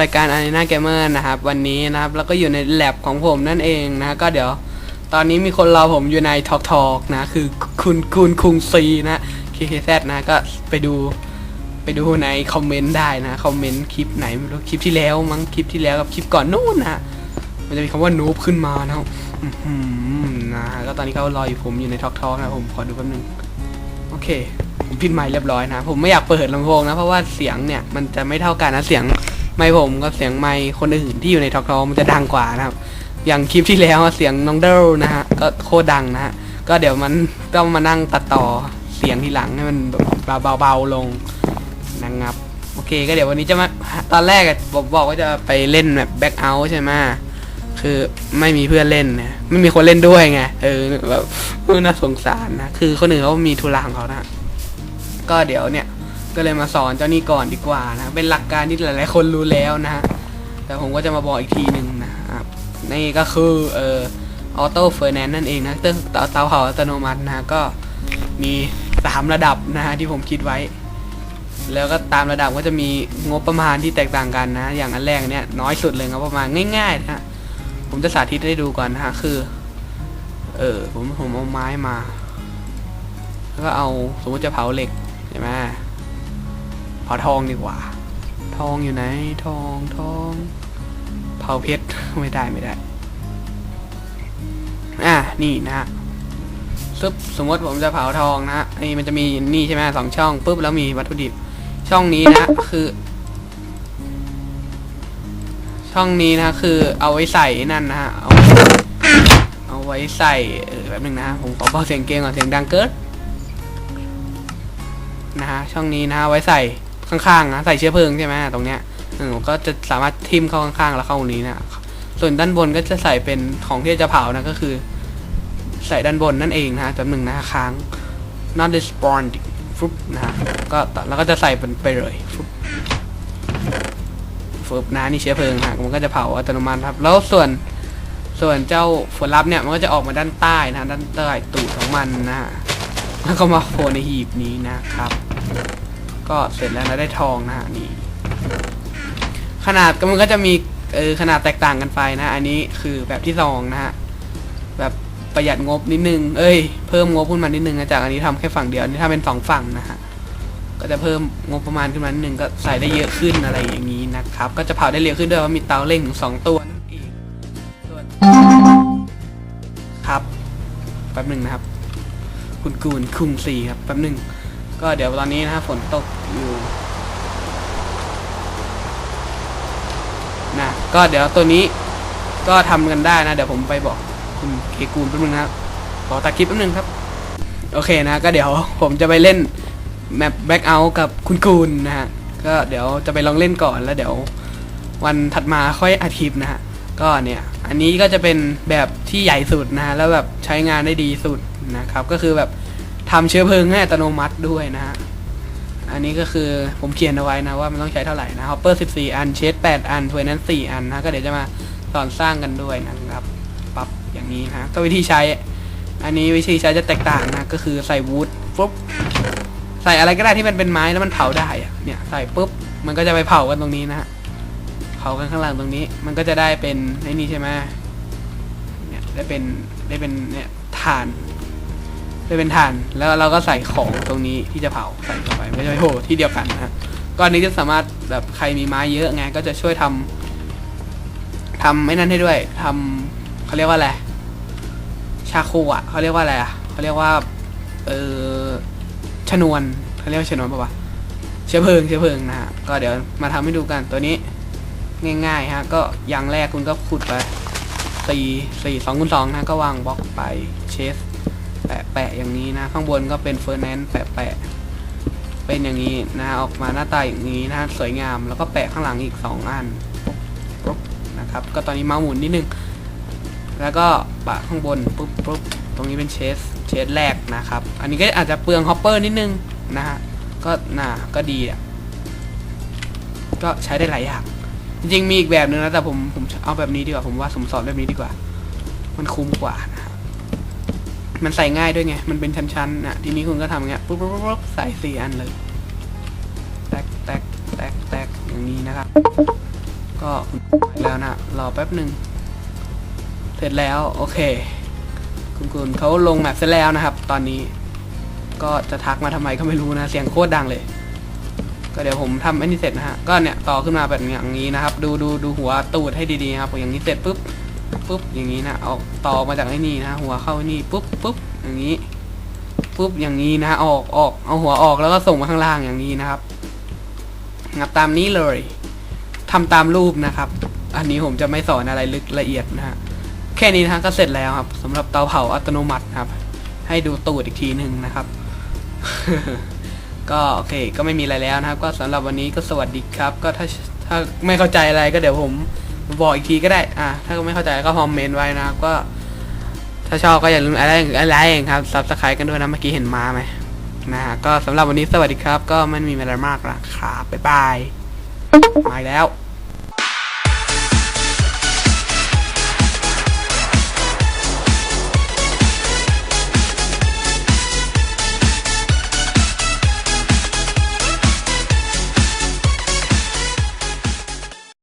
รายการ Arena Gamer นะครับ วันนี้นะครับแล้วก็อยู่ในแลบของผมนั่นเองนะก็เดี๋ยว ตอนนี้มีคนรอผมอยู่ใน Talk Talk นะ คือคุณคุณคุงซีนะ KKZ นะก็ไปดูไปดูในคอมเมนต์ได้นะ คอมเมนต์คลิปไหนไม่รู้คลิปที่แล้วมั้งคลิปที่แล้วกับคลิปก่อนนู่นนะมันจะมีคำว่านูบขึ้นมานะครับนะก็ตอนนี้เขารออยู่ผมอยู่ใน Talk Talk นะผมขอดูแป๊บนึงโอเค ผมปิดไมค์เรียบร้อยนะ ผมไม่อยากเปิดลำโพงนะเพราะว่าเสียงเนี่ยมันจะไม่เท่ากันนะเสียง ไมค์ผมกับเสียงไมค์คนอื่นที่อยู่ในทอกทอมันจะดังกว่านะครับ อย่างคลิปที่แล้วเสียงน้องเดลนะฮะก็โคตรดังนะฮะก็เดี๋ยวมันต้องมานั่งตัดต่อเสียงทีหลังให้มันเบาๆลงนะครับโอเคก็เดี๋ยววันนี้จะมาตอนแรกผมบอกว่าจะไปเล่นแบบแบ็คเอาท์ใช่ไหมคือไม่มีเพื่อนเล่นนะไม่มีคนเล่นด้วยไงเออแบบน่าสงสารนะคือคนอื่นเขามีธุระของเขานะก็เดี๋ยวเนี่ย ก็เลยมาสอนเจ้านี่ก่อนดีกว่านะเป็นหลักการที่หลาย ๆ คนรู้แล้วนะฮะแต่ผมก็จะมาบอกอีกทีหนึ่งนะครับนี่ก็คือเอ่อออโต้เฟอร์แนนนั่นเองนะเตาเตาเตาเผาอัตโนมัตินะก็มีสามระดับนะฮะที่ผมคิดไว้ แล้วก็ตามระดับก็จะมีงบประมาณที่แตกต่างกันนะ อย่างอันแรกเนี่ยน้อยสุดเลยงบประมาณง่ายๆนะฮะผมจะสาธิตให้ดูก่อนนะฮะคือ เออผมผมเอาไม้มาแล้วก็เอาสมมติจะเผาเหล็กใช่ไหม เผาทองดีกว่า ทองอยู่ไหน ทองทอง เผาเพชร ไม่ได้ไม่ได้ อะ นี่นะฮะซึบสมมติผมจะเผาทองนะนี่มันจะมีนี่ใช่ไหมสองช่องปุ๊บแล้วมีวัตถุดิบ ช่องนี้นะคือ ช่องนี้นะคือเอาไว้ใส่นั่นนะฮะเอาเอาไว้ใส่เออแบบนึงนะผมขอเบาเสียงเกมก่อนเสียงดังเกินนะฮะช่องนี้นะฮะไว้ใส่ ข้างๆนะใส่เชื้อเพลิงใช่ไหมตรงเนี้ยเออก็จะสามารถทิมเข้าข้างๆแล้วเข้าตรงนี้นะส่วนด้านบนก็จะใส่เป็นของที่จะเผานะก็คือ ใส่ด้านบนนั่นเองนะจำหนึ่งนะค้าง not respond ฟึบนะฮะก็แล้วก็จะใส่เป็นไปเลยฟึบฟึบนะนี่เชื้อเพลิงนะฮะมันก็จะเผาอัตโนมัติครับ แล้วส่วนส่วนเจ้าฝนลับเนี่ยมันก็จะออกมาด้านใต้นะด้านใต้ตูดของมันนะฮะแล้วก็มาโผล่ในหีบนี้นะครับ ก็เสร็จแล้วนะได้ทองนะฮะนี่ขนาดก็มันก็จะมีเออขนาดแตกต่างกันไปนะ อันนี้คือแบบที่สองนะฮะแบบประหยัดงบนิดนึง เอ้ย เพิ่มงบขึ้นมานิดนึงนะจากอันนี้ทำแค่ฝั่งเดียวอันนี้ทำเป็นสองฝั่งนะฮะ ก็จะเพิ่มงบประมาณขึ้นมานิดนึงก็ใส่ได้เยอะขึ้นอะไรอย่างนี้นะครับ ก็จะเผาได้เร็วขึ้นด้วยว่าะมีเตาเร่งถึงสองตัวนั่นเองส่วนครับ แป๊บหนึ่งนะครับ คุณกูนคุงสี่ครับ แป๊บหนึ่ง ก็เดี๋ยวตอนนี้นะฮะฝนตกอยู่นะก็เดี๋ยวตัวนี้ก็ทำกันได้นะ เดี๋ยวผมไปบอกคุณเคกูลแป๊บนึงนะครับขอตัดคลิปแป๊บนึงครับ โอเคนะ ก็เดี๋ยวผมจะไปเล่นแมปแบ็กเอาท์กับคุณกูลนะฮะก็เดี๋ยวจะไปลองเล่นก่อนแล้วเดี๋ยววันถัดมาค่อยอัดคลิปนะฮะก็เนี่ย อันนี้ก็จะเป็นแบบที่ใหญ่สุดนะฮะแล้วแบบใช้งานได้ดีสุดนะครับ ก็คือแบบ ทำเชื้อเพลิงให้อัตโนมัติด้วยนะฮะ อันนี้ก็คือผมเขียนเอาไว้นะว่ามันต้องใช้เท่าไหร่นะฮอปเปอร์14 อัน เชส8อันทวยนั้น 4 อันนะ ก็เดี๋ยวจะมาสอนสร้างกันด้วยนะครับปรับอย่างนี้นะก็วิธีใช้ อันนี้วิธีใช้จะแตกต่างนะ ก็คือใส่วูดปุ๊บ ใส่อะไรก็ได้ที่มันเป็นไม้แล้วมันเผาได้อะเนี่ยใส่ปุ๊บ มันก็จะไปเผากันตรงนี้นะฮะ เผากันข้างล่างตรงนี้ มันก็จะได้เป็นไอ้นี่ใช่ไหมเนี่ยได้เป็นได้เป็นเนี่ยถ่าน ได้เป็นถ่าน แล้วเราก็ใส่ของตรงนี้ที่จะเผาใส่เข้าไปไม่ใช่โหที่เดียวกันนะฮะก้อนนี้จะสามารถแบบใครมีไม้เยอะไงก็จะช่วยทำทำไม่นั่นให้ด้วยทำเขาเรียกว่าอะไรชาคูอะเขาเรียกว่าอะไรอะเขาเรียกว่าเออชนวนเขาเรียกว่าชนวนปะวะเชื้อเพลิงเชื้อเพลิงนะฮะก็เดี๋ยวมาทำให้ดูกันตัวนี้ ง่ายๆฮะก็อย่างแรกคุณก็ขุดไปสี่สี่สองคูณสองนะก็วางบล็อกไปเชส แปะแปะอย่างนี้นะ ข้างบนก็เป็นเฟอร์แนนซ์แปะแปะเป็นอย่างนี้นะออกมาหน้าตาอย่างนี้นะสวยงามแล้วก็แปะข้างหลังอีกสองอันปุ๊บปุ๊บนะครับ ก็ตอนนี้เมาส์หมุนนิดนึง แล้วก็ปะข้างบนปุ๊บปุ๊บตรงนี้เป็นเชสเชสแรกนะครับ อันนี้ก็อาจจะเปลืองฮอปเปอร์นิดนึงนะฮะก็น่าก็ดีอะก็ใช้ได้หลายอย่างจริงๆมีอีกแบบนึงนะแต่ผมผมเอาแบบนี้ดีกว่าผมว่าผมสอนแบบนี้ดีกว่า มันคุ้มกว่า มันใส่ง่ายด้วยไง มันเป็นชั้นๆนะทีนี้คุณก็ทำอย่างเงี้ยปุ๊บปุ๊บปุ๊บใส่สี่อันเลย แตกแตกแตกแตกอย่างนี้นะครับ ก็แล้วนะ รอแป๊บหนึ่ง เสร็จแล้ว โอเค คุณกุลเขาลงแมปเสร็จแล้วนะครับ ตอนนี้ ก็จะทักมาทำไมก็ไม่รู้นะ เสียงโคตรดังเลย ก็เดี๋ยวผมทำอันนี้เสร็จนะฮะ ก็เนี่ยต่อขึ้นมาแบบอย่างนี้นะครับ ดูดูดูหัวตูดให้ดีๆครับ อย่างนี้เสร็จปุ๊บ ปุ๊บอย่างนี้นะเอาต่อมาจากไอ้นี่นะหัวเข้าไอ้นี่ปุ๊บปุ๊บอย่างนี้ปุ๊บอย่างนี้นะออกออกเอาหัวออกแล้วก็ส่งมาข้างล่างอย่างนี้นะครับงับตามนี้เลยทำตามรูปนะครับ อันนี้ผมจะไม่สอนอะไรลึกละเอียดนะฮะแค่นี้นะก็เสร็จแล้วครับสำหรับเตาเผาอัตโนมัติครับ ให้ดูตูดอีกทีหนึ่งนะครับ ก็โอเค ก็ไม่มีอะไรแล้วนะครับ ก็สำหรับวันนี้ก็สวัสดีครับ ก็ถ้าถ้าไม่เข้าใจอะไรก็เดี๋ยวผม บอกอีกทีก็ได้ อ่า ถ้าไม่เข้าใจก็คอมเมนต์ไว้นะครับ ก็ ถ้าชอบก็อย่าลืมอะไรอะไรเองครับซับสไครต์กันด้วยนะ เมื่อกี้เห็นมาไหมนะฮะ ก็สำหรับวันนี้สวัสดีครับ ก็ไม่มีอะไรมากละครับบ๊ายบายมาแล้ว